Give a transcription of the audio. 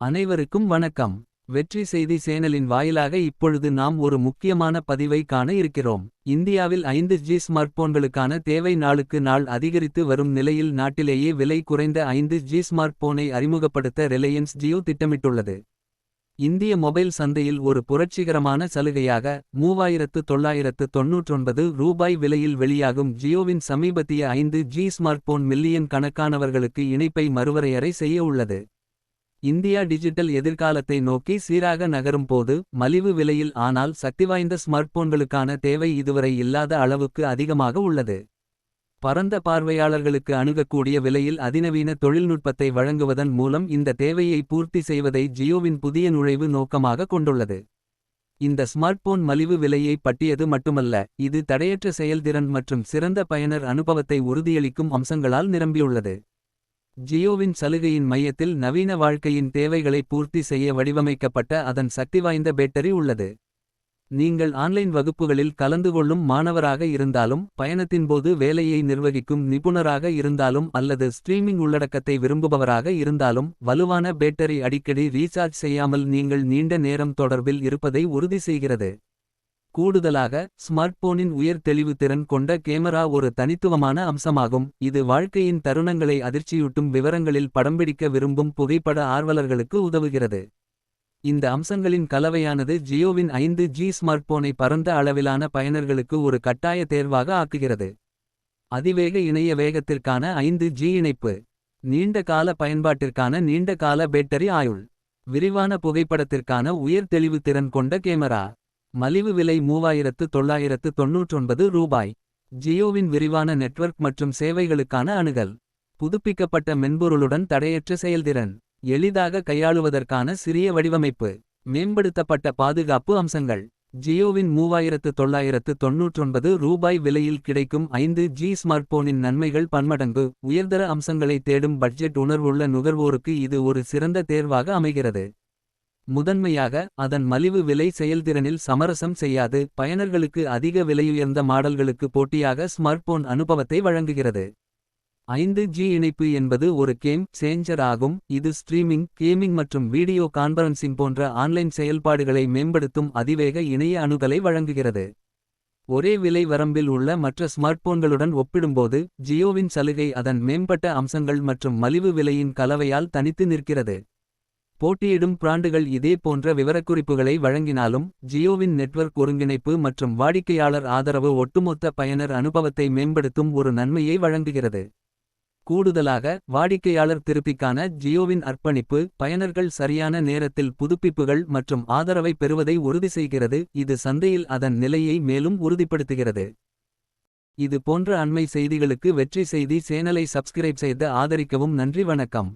அனைவருக்கும் வணக்கம். வெற்றி செய்தி சேனலின் வாயிலாக இப்பொழுது நாம் ஒரு முக்கியமான பதிவை காண இருக்கிறோம். இந்தியாவில் ஐந்து ஜி ஸ்மார்ட்போன்களுக்கான தேவை நாளுக்கு நாள் அதிகரித்து வரும் நிலையில் நாட்டிலேயே விலை குறைந்த ஐந்து ஜி ஸ்மார்ட்போனை அறிமுகப்படுத்த ரிலையன்ஸ் ஜியோ திட்டமிட்டுள்ளது. இந்திய மொபைல் சந்தையில் ஒரு புரட்சிகரமான சலுகையாக மூவாயிரத்து தொள்ளாயிரத்து தொன்னூற்றொன்பது ரூபாய் விலையில் வெளியாகும் ஜியோவின் சமீபத்திய ஐந்து ஜி ஸ்மார்ட்போன் மில்லியன் கணக்கானவர்களுக்கு இணைப்பை மறுவரையறை செய்ய உள்ளது. இந்தியா டிஜிட்டல் எதிர்காலத்தை நோக்கி சீராக நகரும் போது மலிவு விலையில் ஆனால் சக்திவாய்ந்த ஸ்மார்ட்போன்களுக்கான தேவை இதுவரை இல்லாத அளவுக்கு அதிகமாக உள்ளது. பரந்த பார்வையாளர்களுக்கு அணுகக்கூடிய விலையில் அதிநவீன தொழில்நுட்பத்தை வழங்குவதன் மூலம் இந்த தேவையை பூர்த்தி செய்வதை ஜியோவின் புதிய நுழைவு நோக்கமாக கொண்டுள்ளது. இந்த ஸ்மார்ட்போன் மலிவு விலையை பட்டியது மட்டுமல்ல இது தடையற்ற செயல்திறன் மற்றும் சிறந்த பயனர் அனுபவத்தை உறுதியளிக்கும் அம்சங்களால் நிரம்பியுள்ளது. ஜியோவின் சலுகையின் மையத்தில் நவீன வாழ்க்கையின் தேவைகளை பூர்த்தி செய்ய வடிவமைக்கப்பட்ட அதன் சக்திவாய்ந்த பேட்டரி உள்ளது. நீங்கள் ஆன்லைன் வகுப்புகளில் கலந்து கொள்ளும் மாணவராக இருந்தாலும் பயணத்தின்போது வேலையை நிர்வகிக்கும் நிபுணராக இருந்தாலும் அல்லது ஸ்ட்ரீமிங் உள்ளடக்கத்தை விரும்புபவராக இருந்தாலும் வலுவான பேட்டரி அடிக்கடி ரீசார்ஜ் செய்யாமல் நீங்கள் நீண்ட நேரம் தொடர்பில் இருப்பதை உறுதி செய்கிறது. கூடுதலாக ஸ்மார்ட்போனின் உயர் தெளிவு திறன் கொண்ட கேமரா ஒரு தனித்துவமான அம்சமாகும். இது வாழ்க்கையின் தருணங்களை அதிர்ச்சியூட்டும் விவரங்களில் படம்பிடிக்க விரும்பும் புகைப்பட ஆர்வலர்களுக்கு உதவுகிறது. இந்த அம்சங்களின் கலவையானது ஜியோவின் ஐந்து ஜி ஸ்மார்ட்போனை பரந்த அளவிலான பயனர்களுக்கு ஒரு கட்டாய தேர்வாக ஆக்குகிறது. அதிவேக இணைய வேகத்திற்கான ஐந்து ஜி இணைப்பு நீண்ட கால பயன்பாட்டிற்கான நீண்ட கால பேட்டரி ஆயுள் விரிவான புகைப்படத்திற்கான உயர் தெளிவு திறன் கொண்ட கேமரா. மலிவு விலை மூவாயிரத்து தொள்ளாயிரத்து தொன்னூற்றொன்பது ரூபாய். ஜியோவின் விரிவான நெட்வொர்க் மற்றும் சேவைகளுக்கான அணுகல். புதுப்பிக்கப்பட்ட மென்பொருளுடன் தடையற்ற செயல்திறன். எளிதாக கையாளுவதற்கான சிறிய வடிவமைப்பு. மேம்படுத்தப்பட்ட பாதுகாப்பு அம்சங்கள். ஜியோவின் மூவாயிரத்து தொள்ளாயிரத்து தொன்னூற்றொன்பது ரூபாய் விலையில் கிடைக்கும் ஐந்து ஜி ஸ்மார்ட்போனின் நன்மைகள் பன்மடங்கு. உயர்தர அம்சங்களை தேடும் பட்ஜெட் உணர்வுள்ள நுகர்வோருக்கு இது ஒரு சிறந்த தேர்வாக அமைகிறது. முதன்மையாக அதன் மலிவு விலை செயல்திறனில் சமரசம் செய்யாது. பயனர்களுக்கு அதிக விலையுயர்ந்த மாடல்களுக்கு போட்டியாக ஸ்மார்ட்போன் அனுபவத்தை வழங்குகிறது. ஐந்து ஜி இணைப்பு என்பது ஒரு கேம் சேஞ்சர் ஆகும். இது ஸ்ட்ரீமிங் கேமிங் மற்றும் வீடியோ கான்பரன்சிங் போன்ற ஆன்லைன் செயல்பாடுகளை மேம்படுத்தும் அதிவேக இணைய அணுகலை வழங்குகிறது. ஒரே விலை வரம்பில் உள்ள மற்ற ஸ்மார்ட்போன்களுடன் ஒப்பிடும்போது ஜியோவின் சலுகை அதன் மேம்பட்ட அம்சங்கள் மற்றும் மலிவு விலையின் கலவையால் தனித்து நிற்கிறது. போட்டியிடும் பிராண்டுகள் இதே போன்ற விவரக்குறிப்புகளை வழங்கினாலும் ஜியோவின் நெட்வொர்க் ஒருங்கிணைப்பு மற்றும் வாடிக்கையாளர் ஆதரவு ஒட்டுமொத்த பயனர் அனுபவத்தை மேம்படுத்தும் ஒரு நன்மையை வழங்குகிறது. கூடுதலாக வாடிக்கையாளர் திருப்திக்கான ஜியோவின் அர்ப்பணிப்பு பயனர்கள் சரியான நேரத்தில் புதுப்பிப்புகள் மற்றும் ஆதரவை பெறுவதை உறுதி செய்கிறது. இது சந்தையில் அதன் நிலையை மேலும் உறுதிப்படுத்துகிறது. இது போன்ற அண்மை செய்திகளுக்கு வெற்றி செய்தி சேனலை சப்ஸ்கிரைப் செய்து ஆதரிக்கவும் நன்றி வணக்கம்.